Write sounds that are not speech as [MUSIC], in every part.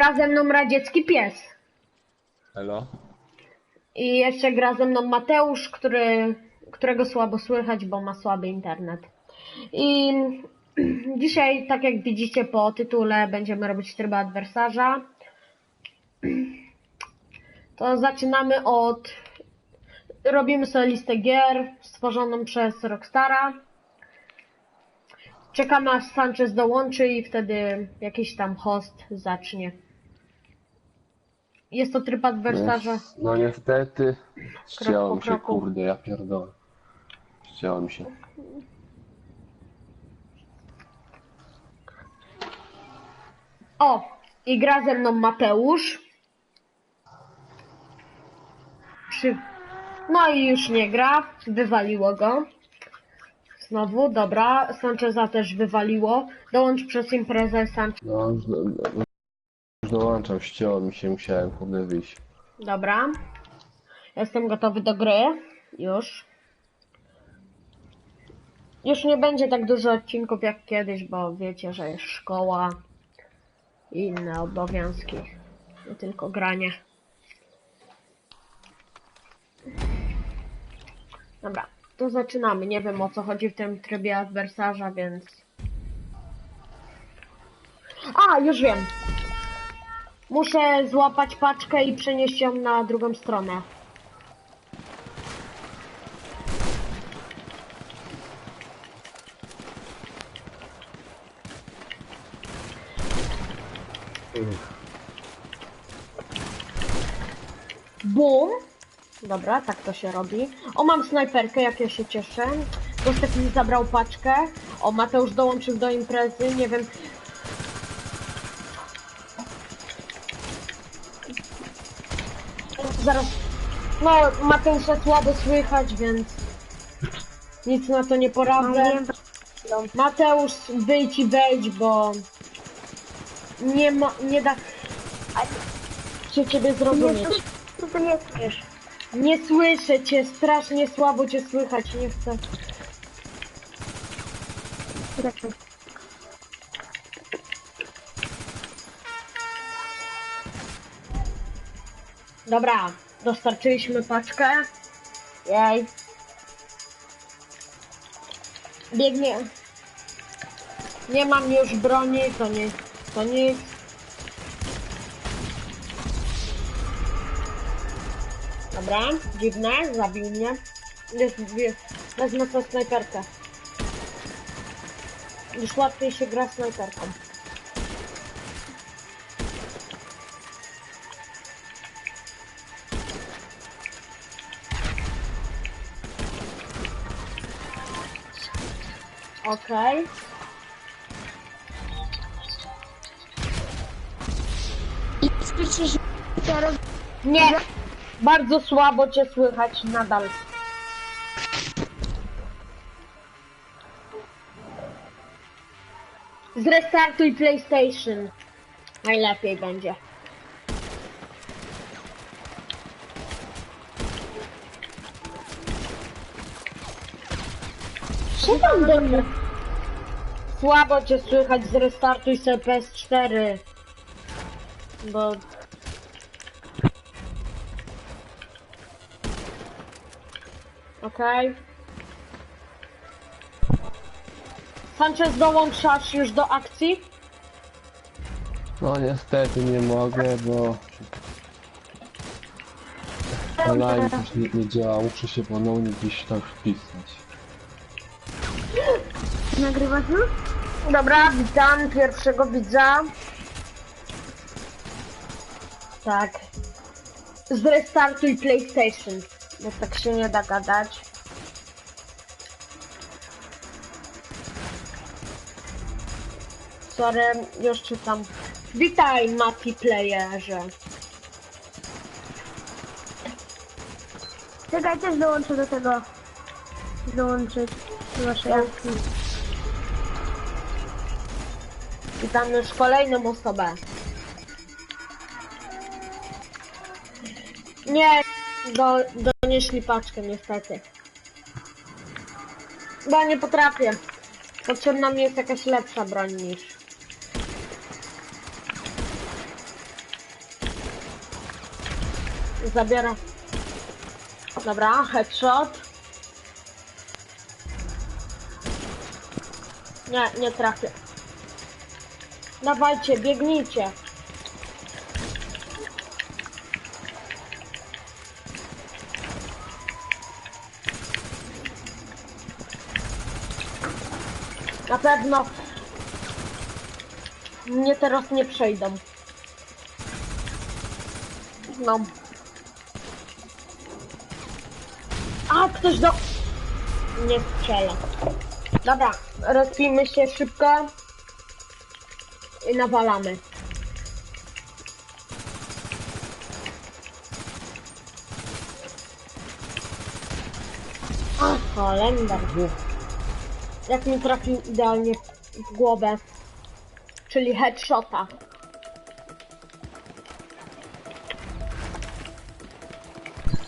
Gra ze mną radziecki pies. Elo? I jeszcze gra ze mną Mateusz, który, którego słabo słychać, bo ma słaby internet. I [CLEARS THROAT] dzisiaj, tak jak widzicie po tytule, będziemy robić tryb adwersarza. [CLEARS THROAT] To zaczynamy od... Robimy sobie listę gier stworzoną przez Rockstara. Czekamy aż Sanchez dołączy i wtedy jakiś tam host zacznie. Jest to tryb adwersarza. No niestety. Mi się, kroku. kurde, ja pierdolę. Mi się. O, i gra ze mną Mateusz. Przy... No i już nie gra, wywaliło go. Znowu, dobra, Sancheza też wywaliło. Dołącz przez imprezę Sanchez. No, do- do- dołączam, ścięło mi się, musiałem kurde wyjść. Dobra. Jestem gotowy do gry. Już. Już nie będzie tak dużo odcinków jak kiedyś, bo wiecie, że jest szkoła i inne obowiązki. Nie tylko granie. Dobra, to zaczynamy. Nie wiem o co chodzi w tym trybie adwersarza, więc... A, już wiem. Muszę złapać paczkę i przenieść ją na drugą stronę. Bum! Dobra, tak to się robi. O, mam snajperkę, jak ja się cieszę. Gostek mi zabrał paczkę. O, Mateusz dołączył do imprezy, nie wiem. Zaraz. No, Mateusza słabo słychać, więc nic na to nie poradzę. Mateusz, wyjdź i wejdź, bo nie ma, nie da się ciebie zrozumieć. Co to nie słyszysz? Nie słyszę cię, strasznie słabo cię słychać, nie chcę. Czekaj. Dobra, dostarczyliśmy paczkę. Jej. Biegnie. Nie mam już broni, to nie, to nic. Dobra, dziwne, zabił mnie. Jest, jest, wezmę sobie snajperkę. Już łatwiej się gra snajperką. Okej. I słyszysz teraz Nie! Bardzo słabo cię słychać nadal. Zrestartuj PlayStation. Najlepiej będzie. Co tam do mnie? Słabo cię słychać, zrestartuj sobie PS4. Bo Okej. Sanchez dołączasz już do akcji? No niestety nie mogę, bo... Online też nie, nie działa, muszę się ponownie gdzieś tam wpisać. Nagrywasz już? Dobra, witam pierwszego widza. Tak. Zrestartuj PlayStation, bo tak się nie da gadać. Sorry, już czytam. Witaj, Mati Playerze. Czekaj, też dołączę do tego. Dołączyć do akcji. Witam już kolejną osobę. Nie, do, donieśli paczkę niestety. Bo nie potrafię. Potrzebna mi jest jakaś lepsza broń niż. Zabiera. Dobra, headshot. Nie, nie trafię. Dawajcie, biegnijcie. Na pewno mnie teraz nie przejdą. No. A, ktoś do... Nie strzela. Dobra, rozpijmy się szybko. I nawalamy. A, Holender. Jak mi trafił idealnie w głowę. Czyli headshota.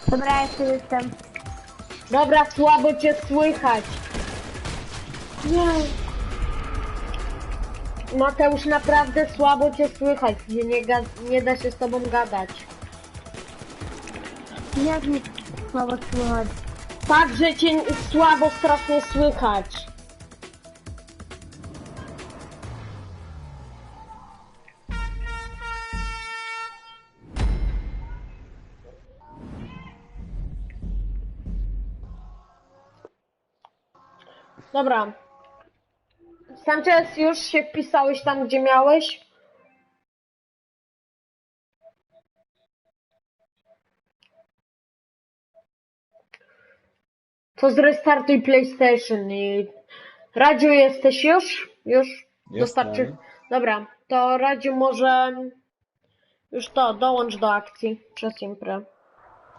Dobra, jeszcze jestem. Dobra, słabo cię słychać. Nie. Mateusz, naprawdę słabo cię słychać. Nie, nie, ga- nie da się z tobą gadać. Jak mi słabo słychać? Tak, że cię słabo strasznie słychać. Dobra. Sanchez, już się wpisałeś tam, gdzie miałeś? To zrestartuj PlayStation i... Radziu, jesteś już? Już? Dostarczy... Dobra, to Radziu może... Już to, dołącz do akcji przez imprę.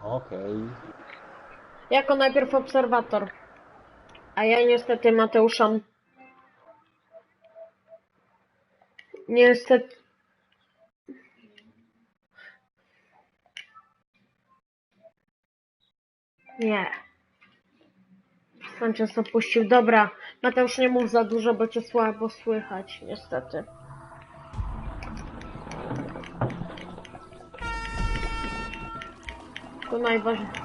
Okej. Jako najpierw obserwator. A ja niestety Mateuszem... Niestety... Nie. Sanchez opuścił. Dobra, Mateusz nie mów za dużo, bo cię słabo słychać, niestety. To najważniejsze.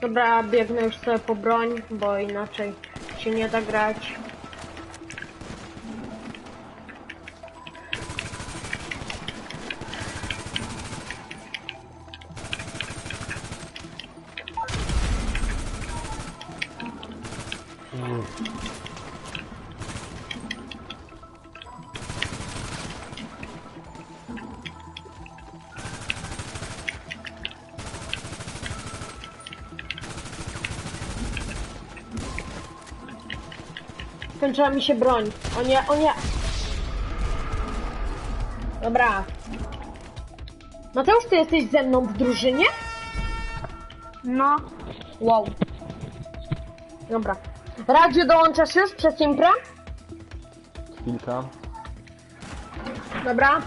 Dobra, biegnę już sobie po broń, bo inaczej się nie da grać. Skończyła mi się broń. O nie, o nie. Dobra. Mateusz, ty jesteś ze mną w drużynie? No, Wow. Dobra. Radziu, dołączasz już przez imprę? Chwilka. Dobra.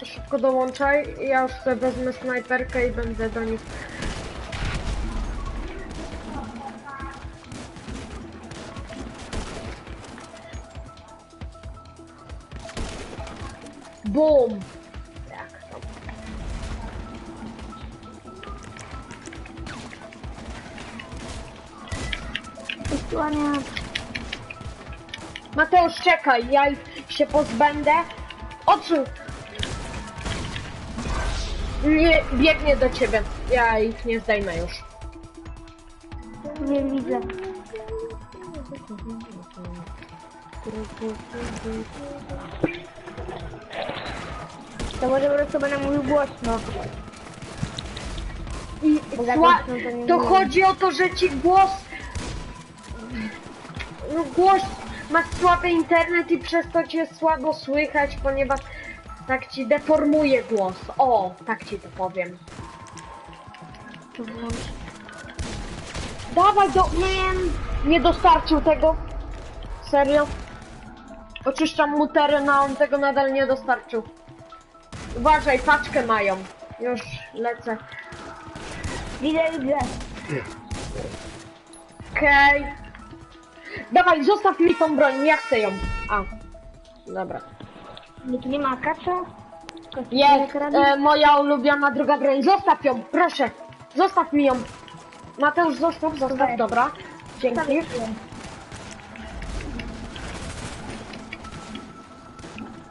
To szybko dołączaj. Ja już sobie wezmę snajperkę i będę do nich. Bum! Posłania. Mateusz, czekaj, ja ich się pozbędę. Odsuń! Nie, biegnie do ciebie. Ja ich nie zdejmę już. Nie widzę. To może po prostu będę mówił głośno. I sła... to chodzi o to, że ci głos... No głos... Masz słaby internet i przez to cię słabo słychać, ponieważ tak ci deformuje głos. O, tak ci to powiem. To włącz. Dawaj do... Nie, nie dostarczył tego. Serio? Oczyszczam mu teren, a on tego nadal nie dostarczył. Uważaj, paczkę mają. Już lecę. Widzę, widzę. Okej. Dawaj, zostaw mi tą broń, ja chcę ją. A. Dobra. Nie, tu nie ma kacza? Jest e, moja ulubiona druga broń. Zostaw ją, proszę. Zostaw mi ją. Mateusz, zostaw, zostaw, Dobra. Dzięki.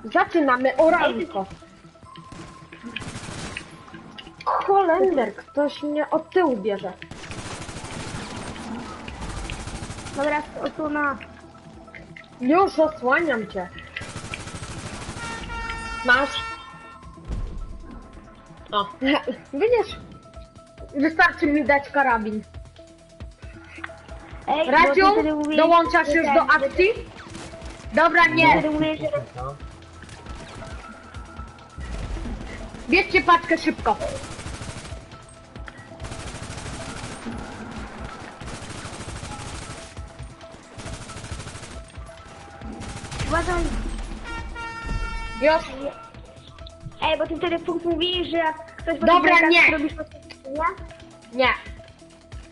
Zaczynamy oranko. Holender, ktoś mnie od tyłu bierze. Dobra, osłona. Już osłaniam cię. Masz. O, [LAUGHS] widzisz? Wystarczy mi dać karabin. Ej, Radziu, dołączasz już ten- do akcji? Dobra, nie. Że Bierzcie paczkę szybko. Uważaj. Już. Ej, bo ty wtedy punkt mówiłeś, że jak ktoś Dobra, nie. robisz nie? Nie.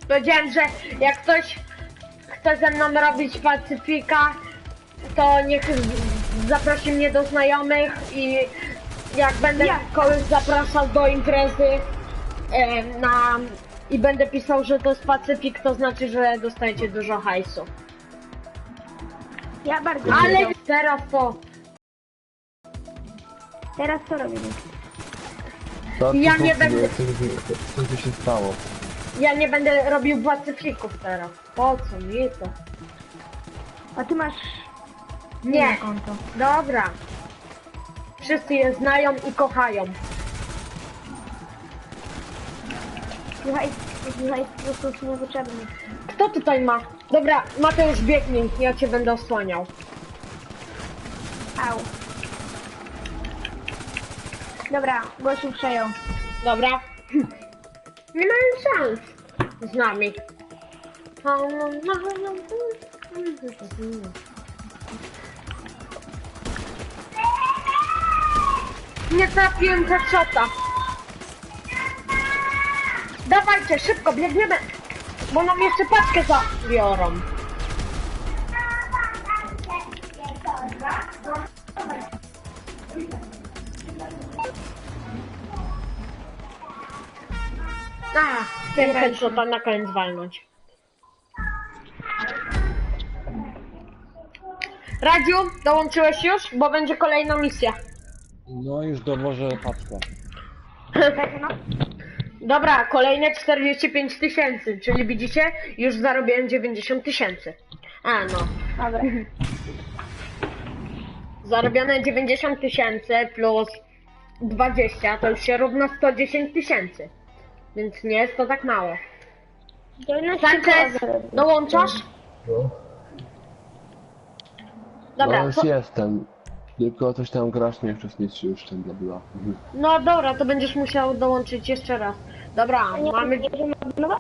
Powiedziałem, że jak ktoś chce ze mną robić pacyfika, to niech zaprosi mnie do znajomych i jak będę Ja. kogoś zapraszał do imprezy e, na i będę pisał, że to jest pacyfik, to znaczy, że dostajecie dużo hajsu. Ja bardzo. Ale. Teraz to Teraz co robimy? To Ja nie będę- Co, co, co tu się stało? ja nie będę robił pacyfików teraz. Po co mi to? A ty masz Nie. inne konto. Dobra. Wszyscy je znają i kochają. Słuchaj, słuchaj, po prostu jest niepotrzebny. Kto tutaj ma? Dobra, Mateusz biegnij, ja cię będę osłaniał. Au. Dobra, gościu przejął. Dobra? Nie mają szans z nami. Nie trafiłem headshota. Dawajcie, szybko, biegniemy. Bo nam jeszcze paczkę zabiorą. A, ten headshota na koniec walnąć. Radziu, dołączyłeś już? Bo będzie kolejna misja. No już dowożę paczkę. Tak, [LAUGHS] no. Dobra, kolejne 45 tysięcy, czyli widzicie, już zarobiłem 90 tysięcy. A no, Dobra. [LAUGHS] zarobione 90 tysięcy plus 20 to już się równa 110 tysięcy. Więc nie jest to tak mało. Sanchez, dołączasz? No. Dobra, no już co, jestem. Tylko coś tam grasz nie wcześniejszy już ten bla bla. Mhm. no dobra, to będziesz musiał dołączyć jeszcze raz. Dobra, mamy... Nie, no,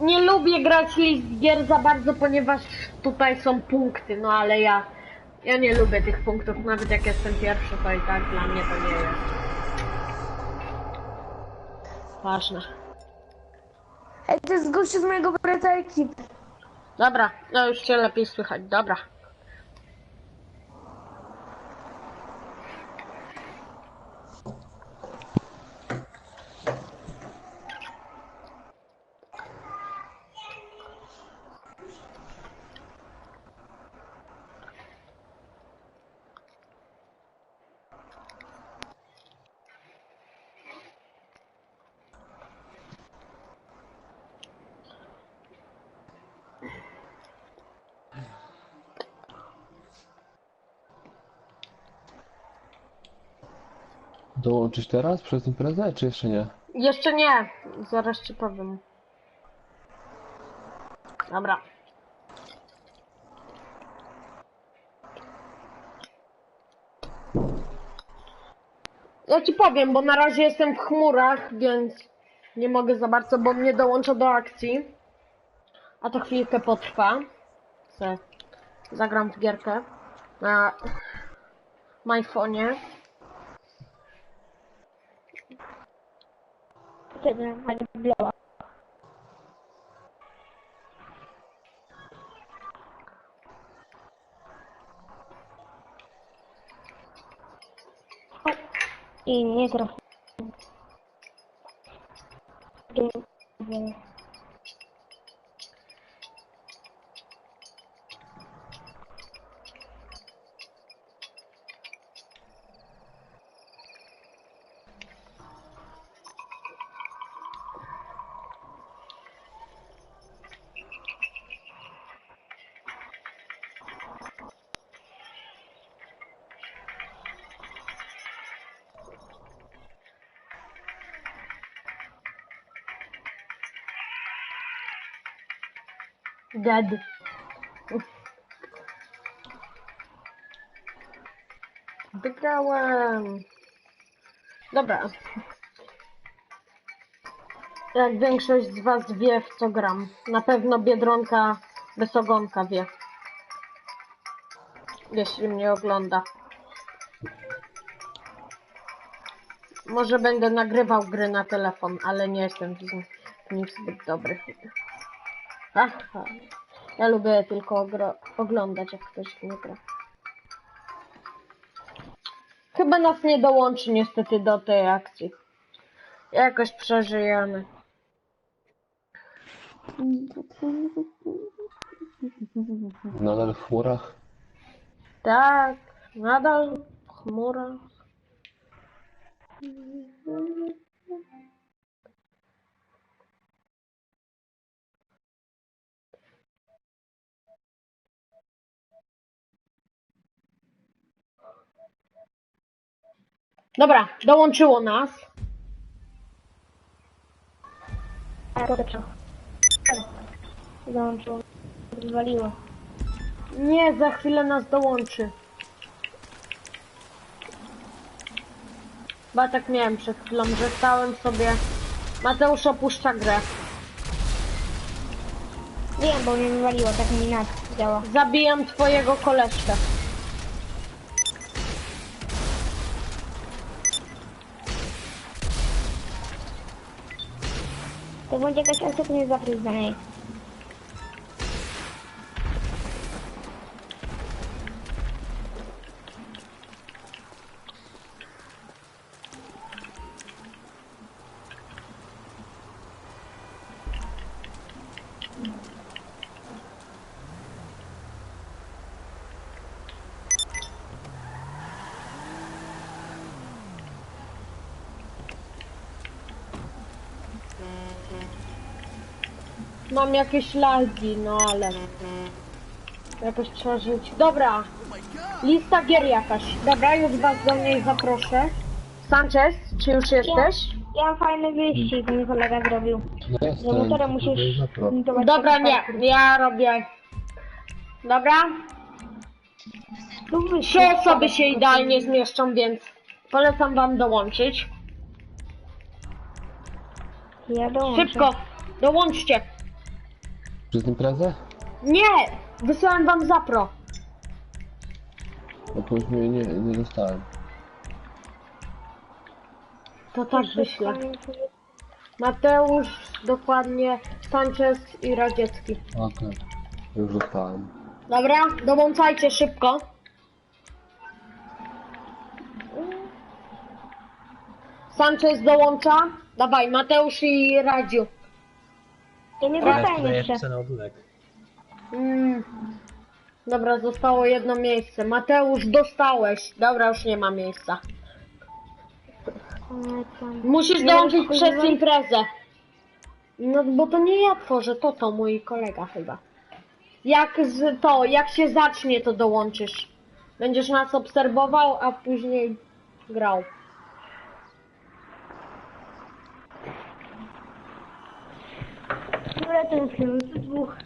Nie lubię grać list gier za bardzo, ponieważ tutaj są punkty, no ale ja... Ja nie lubię tych punktów, nawet jak jestem pierwszy, to i tak dla mnie to nie jest... Ważne. Ej, to jest gościu z mojego brata ekipy. Dobra, no już cię lepiej słychać, dobra. Dołączyć teraz przez imprezę, czy jeszcze nie? Jeszcze nie, zaraz ci powiem. Dobra. Ja ci powiem, bo na razie jestem w chmurach, więc nie mogę za bardzo, bo mnie dołącza do akcji. A to chwilkę potrwa. Se zagram w gierkę na MyPhone'ie. Wtedy pani biała. I Dead. Wygrałem. Dobra. Jak większość z was wie, w co gram. Na pewno Biedronka bez wie. Jeśli mnie ogląda. Może będę nagrywał gry na telefon, ale nie jestem w nich zbyt dobry. Aha. Ja lubię tylko oglądać, jak ktoś nie gra. Chyba nas nie dołączy niestety do tej akcji. Jakoś przeżyjemy. Nadal w chmurach? Tak, nadal chmura. Dobra, dołączyło nas. A? Załączyło. Zwaliło. Nie, za chwilę nas dołączy. Chyba tak miałem przed chwilą, że stałem sobie. Mateusz opuszcza grę. Wiem, bo mnie wywaliło, tak mi nad działa. Zabijam twojego koleżkę. To będzie jakaś ostatnia zapis Mam jakieś lagi, no ale... Jakoś trzeba żyć. Dobra. Lista gier jakaś. Dobra, już was do niej zaproszę. Sanchez, czy już jesteś? Ja mam fajny wyścig, mój kolega zrobił. Jestem. motorem musisz Dobra, nie. Ja robię... Dobra? Trzy osoby się idealnie zmieszczą, więc polecam wam dołączyć. Ja dołączę. Szybko, dołączcie. Przez imprezę? Nie, wysłałem wam zapro. No to już mnie nie, nie dostałem. To tak wyślę. Mateusz, dokładnie, Sanchez i Radziecki. Okej. Już dostałem. Dobra, dołączajcie szybko. Sanchez dołącza. Dawaj, Mateusz i Radziu. Ja nie dostałem jeszcze. jeszcze na. Mm. Dobra, zostało jedno miejsce. Mateusz, dostałeś. Dobra, już nie ma miejsca. Musisz dołączyć przez imprezę. No, bo to nie ja tworzę, to to mój kolega chyba. Jak z to, jak się zacznie, to dołączysz. Będziesz nas obserwował, a później grał. Dobra, ten film, to dwóch.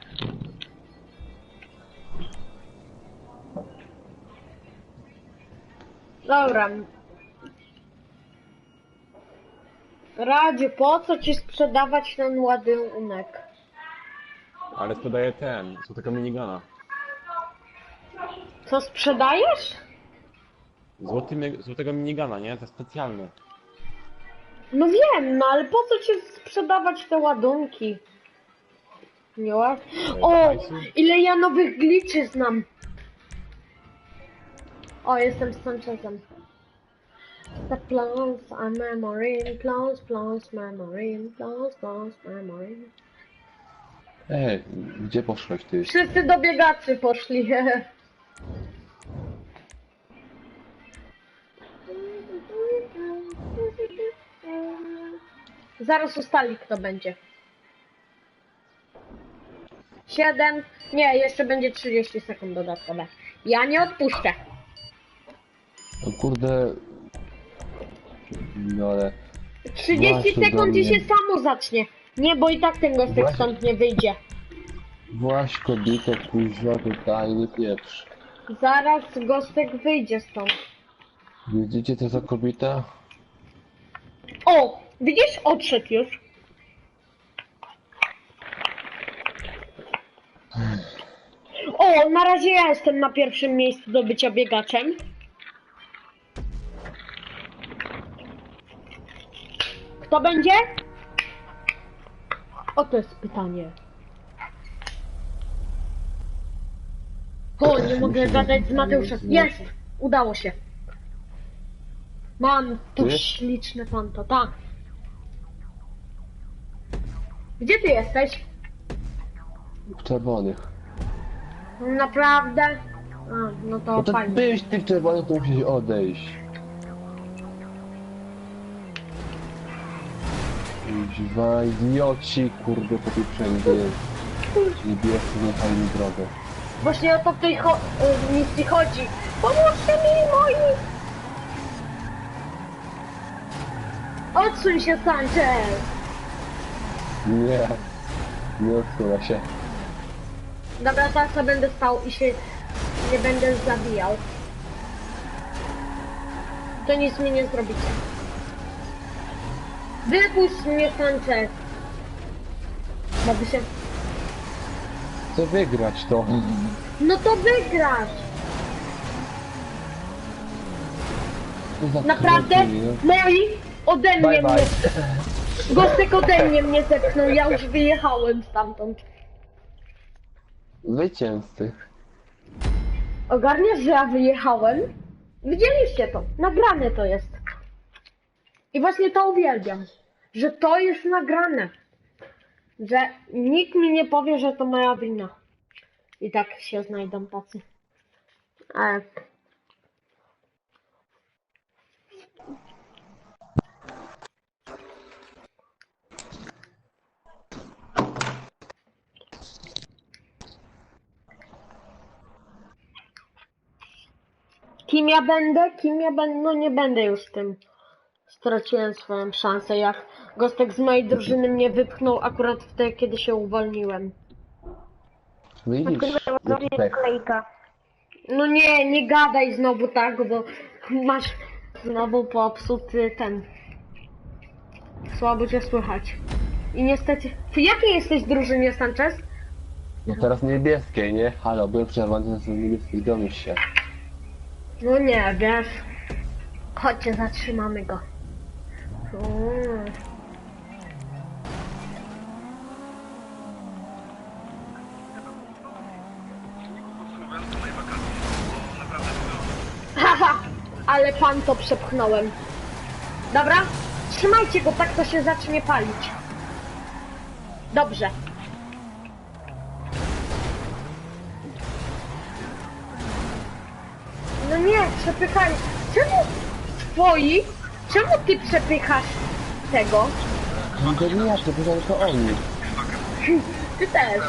Dobra. Radziu, po co ci sprzedawać ten ładunek? Ale sprzedaję ten, złotego minigana. Co sprzedajesz? Złoty, mi- złotego minigana, nie? To jest specjalny. No wiem, no ale po co ci sprzedawać te ładunki? Nie O, ile ja nowych gliczy znam. O, jestem z Sanchezem. The plans are memory, plans, plans, memory, plans, plans, memory. Ej, gdzie poszłeś ty? Wszyscy do biegaczy poszli. [LAUGHS] Zaraz ustali kto będzie. Siedem. Nie, jeszcze będzie 30 sekund dodatkowe. Ja nie odpuszczę. No kurde... No ale... 30 Właśnie do sekund i mnie. się samo zacznie. Nie, bo i tak ten gostek Właśnie. stąd nie wyjdzie. Właś kobietę, kuźwa, tutaj, nie pieprz. Zaraz gostek wyjdzie stąd. Widzicie co za kobieta? O! Widzisz? Odszedł już. O, na razie ja jestem na pierwszym miejscu do bycia biegaczem. Kto będzie? O, to jest pytanie. O, nie mogę gadać z Mateuszem. Jest! Udało się. Mam to Ty? śliczne panto, tak. Gdzie ty jesteś? W czerwonych. Naprawdę? A, no to No to fajnie. byłeś ty w czerwonych, to musisz odejść. Kuźwa, idioci, kurde, po tej wszędzie. Niebiescy zjechali mi drogę. Właśnie o to w tej cho- y, misji chodzi. Pomóżcie mi, moi! Odsuń się, Sanchez! Nie, nie odsuwa się. Dobra, teraz ja będę stał i się nie będę zabijał. To nic mi nie zrobicie. Wypuść mnie, Sanchez! Mogę się... Chcę wygrać to. No to wygrasz! Naprawdę? kretyn, no. Moi ode mnie Bye, bye. mnie. Gostek ode mnie mnie zepchnął, ja już wyjechałem stamtąd. Zwycięzcy. Ogarniesz, że ja wyjechałem? Widzieliście to, nagrane to jest. I właśnie to uwielbiam, że to jest nagrane. Że nikt mi nie powie, że to moja wina. I tak się znajdą tacy. Ale... Kim ja będę? Kim ja będę? No nie będę już tym. Straciłem swoją szansę, jak Gostek z mojej drużyny mnie wypchnął akurat wtedy, kiedy się uwolniłem. Widzisz? No nie, nie gadaj znowu tak, bo masz znowu popsuty ten. Słabo cię słychać. I niestety... W jakiej jesteś drużynie, Sanchez? No teraz niebieskiej, nie? Halo, byłem przerwany, teraz jestem niebieskiej, domyśl się. No nie, wiesz. Chodźcie, zatrzymamy go. Mm. Haha, ale pan to przepchnąłem. Dobra, trzymajcie go, tak to się zacznie palić. Dobrze. Nie, przepychaj. Czemu twoi? Czemu ty przepychasz tego? No to nie ja, przepraszam, to oni. Ty też.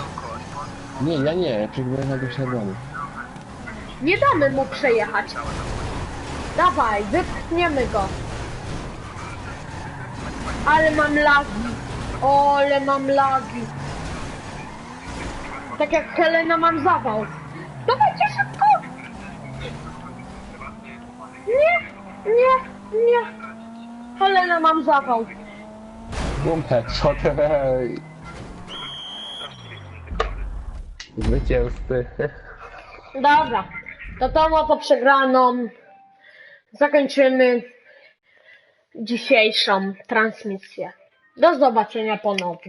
Nie, ja nie, przegrałem na do czerwonych. Nie damy mu przejechać. Dawaj, wypchniemy go. Ale mam lagi. O, ale mam lagi. Tak jak Helena mam zawał. Dawajcie szybko! Nie, nie, nie. Helena mam zawał. Bum headshot, hej. Zwycięzcy. Dobra, to tą oto przegraną zakończymy dzisiejszą transmisję. Do zobaczenia ponownie.